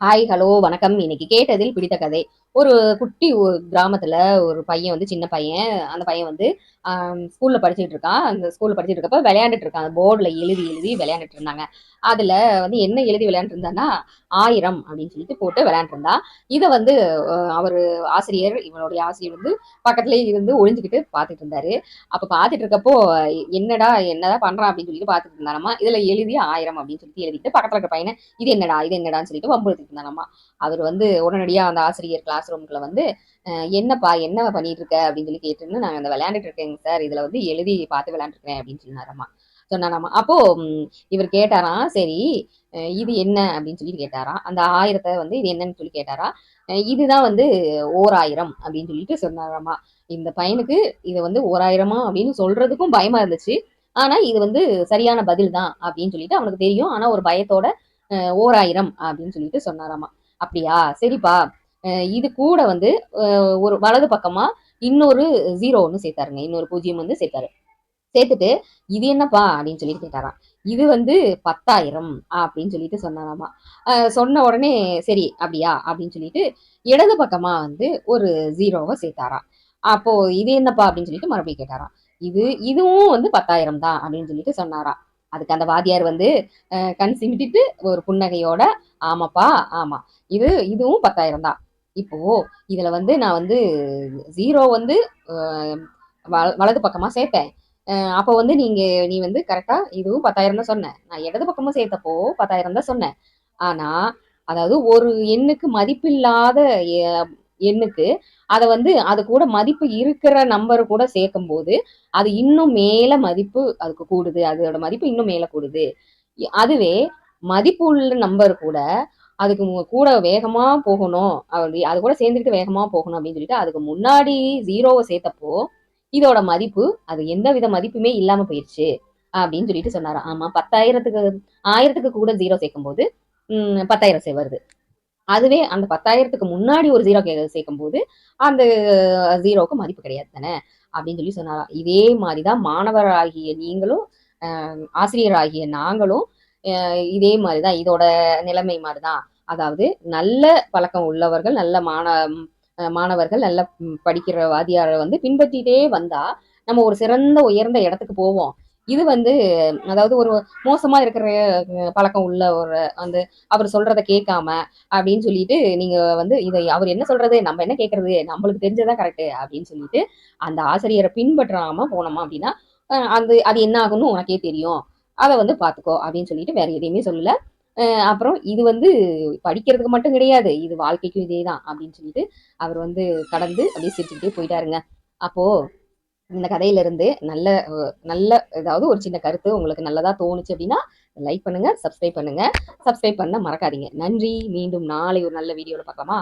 Hi hello வணக்கம். இன்னைக்கு கேட்டதில் பிடித்த கதை. ஒரு குட்டி ஒரு கிராமத்துல ஒரு பையன் வந்து சின்ன பையன் அந்த பையன் வந்து ஸ்கூல்ல படிச்சுட்டு இருக்கான். அந்த ஸ்கூல்ல படிச்சுட்டு இருக்கப்ப விளையாண்டுட்டு இருக்கான். போர்டில் எழுதி எழுதி விளையாண்டுட்டு இருந்தாங்க. அதுல வந்து என்ன எழுதி விளையாண்டு இருந்தான்னா ஆயிரம் அப்படின்னு சொல்லிட்டு போட்டு விளையாண்டுருந்தான் இதை வந்து அவர் ஆசிரியர் இவனுடைய ஆசிரியர் வந்து பக்கத்துலேயே இருந்து ஒழிஞ்சுக்கிட்டு பார்த்துட்டு இருந்தாரு. அப்போ பார்த்துட்டு இருக்கப்போ என்னடா என்னடா பண்றான் அப்படின்னு சொல்லிட்டு பார்த்துட்டு இருந்தாராமா இதுல எழுதி ஆயிரம் அப்படின்னு சொல்லிட்டு எழுதிட்டு பக்கத்துல இருக்க பையனை இது என்னடா இது என்னடான்னு சொல்லிட்டு வம்புழுத்திட்டு இருந்தாராமா அவர் வந்து உடனடியா அந்த ஆசிரியர் கிளாஸ் ரூம்குள்ள வந்து என்னப்பா என்ன பண்ணிட்டு இருக்க அப்படின்னு சொல்லி கேட்டுன்னு நான் அந்த விளையாண்டுட்டு இருக்கேங்க சார். இதுல வந்து எழுதி பார்த்து விளையாண்டுருக்கேன் அப்படின்னு சொன்னாராமா. சொன்னாராமா அப்போ இவர் கேட்டாராம் சரி இது என்ன? அப்படின்னு சொல்லி கேட்டாராம் அந்த ஆயிரத்தை வந்து இது என்னன்னு சொல்லி கேட்டாரா. இதுதான் வந்து ஓர் ஆயிரம். அப்படின்னு சொல்லிட்டு சொன்னாராமா. இந்த பையனுக்கு இது வந்து ஓராயிரமா அப்படின்னு சொல்றதுக்கும் பயமா இருந்துச்சு. ஆனா இது வந்து சரியான பதில் தான் அப்படின்னு சொல்லிட்டு அவனுக்கு தெரியும். ஆனா ஒரு பயத்தோட ஓர் ஓராயிரம் அப்படின்னு சொல்லிட்டு சொன்னாராமா. அப்படியா? சரிப்பா. இது கூட வந்து ஒரு வலது பக்கமா இன்னொரு ஜீரோ ஒன்று சேர்த்தாருங்க. இன்னொரு பூஜ்ஜியம் வந்து சேர்த்தாரு. சேர்த்துட்டு இது என்னப்பா? அப்படின்னு சொல்லிட்டு கேட்டாராம். இது வந்து பத்தாயிரம் அப்படின்னு சொல்லிட்டு சொன்னாராமா. சொன்ன உடனே சரி அப்படியா? அப்படின்னு சொல்லிட்டு இடது பக்கமா வந்து ஒரு ஜீரோவை சேர்த்தாராம். அப்போ இது என்னப்பா? அப்படின்னு சொல்லிட்டு மறுபடியும் கேட்டாராம். இது இதுவும் வந்து பத்தாயிரம் தான் அப்படின்னு சொல்லிட்டு சொன்னாராம். அதுக்கு அந்த வாத்தியார் வந்து கண் சிமிட்டிட்டு ஒரு புன்னகையோட ஆமாப்பா ஆமா இது இதுவும் பத்தாயிரம் தான். இப்போ இதுல வந்து நான் வந்து ஜீரோ வந்து வலது பக்கமா சேர்த்தேன். அப்போ வந்து நீங்க நீ வந்து கரெக்டா இதுவும் பத்தாயிரம் தான் சொன்ன. நான் இடது பக்கமா சேர்த்தப்போ பத்தாயிரம் தான் சொன்னேன். ஆனா அதாவது ஒரு எண்ணுக்கு மதிப்பில்லாத எண்ணுக்கு அதை வந்து அது கூட மதிப்பு இருக்கிற நம்பர் கூட சேர்க்கும் போது அது இன்னும் மேல மதிப்பு அதுக்கு கூடுது. அதோட மதிப்பு இன்னும் மேல கூடுது. அதுவே மதிப்பு உள்ள நம்பர் கூட அதுக்கு கூட வேகமா போகணும். அப்படி அது கூட சேர்ந்துட்டு வேகமா போகணும் அப்படின்னு சொல்லிட்டு அதுக்கு முன்னாடி ஜீரோவை சேர்த்தப்போ இதோட மதிப்பு அது எந்த வித மதிப்புமே இல்லாம போயிடுச்சு அப்படின்னு சொல்லிட்டு சொன்னாரு. ஆமா பத்தாயிரத்துக்கு ஆயிரத்துக்கு கூட ஜீரோ சேர்க்கும் போது உம் பத்தாயிரம் சே- வருது. அதுவே அந்த பத்தாயிரத்துக்கு முன்னாடி ஒரு ஜீரோ சேர்க்கும் போது அந்த ஜீரோவுக்கு மதிப்பு கிடையாது தானே? அப்படின்னு சொல்லி சொன்னாராம் இதே மாதிரிதான் மாணவராகிய நீங்களும் ஆசிரியராகிய நாங்களும் இதே இதே மாதிரிதான் இதோட நிலைமை மாதிரிதான். அதாவது நல்ல பழக்கம் உள்ளவர்கள் நல்ல மாண மாணவர்கள் நல்ல படிக்கிற வாதியாரை வந்து பின்பற்றிட்டே வந்தா நம்ம ஒரு சிறந்த உயர்ந்த இடத்துக்கு போவோம். இது வந்து அதாவது ஒரு மோசமா இருக்கிற பழக்கம் உள்ள ஒரு வந்து அவர் சொல்றத கேட்காம அப்படின்னு சொல்லிட்டு நீங்க வந்து இதை அவர் என்ன சொல்றது நம்ம என்ன கேட்கறது நம்மளுக்கு தெரிஞ்சதான் கரெக்ட் அப்படின்னு சொல்லிட்டு அந்த ஆசிரியரை பின்பற்றாம போனோமா அப்படின்னா அது அந்த அது என்ன ஆகும்னு உனக்கே தெரியும். அதை வந்து பாத்துக்கோ அப்படின்னு சொல்லிட்டு வேற எதையுமே சொல்லல. அப்புறம் இது வந்து படிக்கிறதுக்கு மட்டும் கிடையாது இது வாழ்க்கைக்கும் இதே தான் அப்படின்னு சொல்லிட்டு அவர் வந்து கடந்து அப்படியே சிரிச்சுக்கிட்டே போயிட்டாருங்க. அப்போ இந்த கதையிலிருந்து நல்ல நல்ல ஏதாவது ஒரு சின்ன கருத்து உங்களுக்கு நல்லதா தோணுச்சு அப்படின்னா லைக் பண்ணுங்க சப்ஸ்கிரைப் பண்ணுங்க. சப்ஸ்கிரைப் பண்ண மறக்காதீங்க. நன்றி. மீண்டும் நாளை ஒரு நல்ல வீடியோவில் பார்க்கலாமா?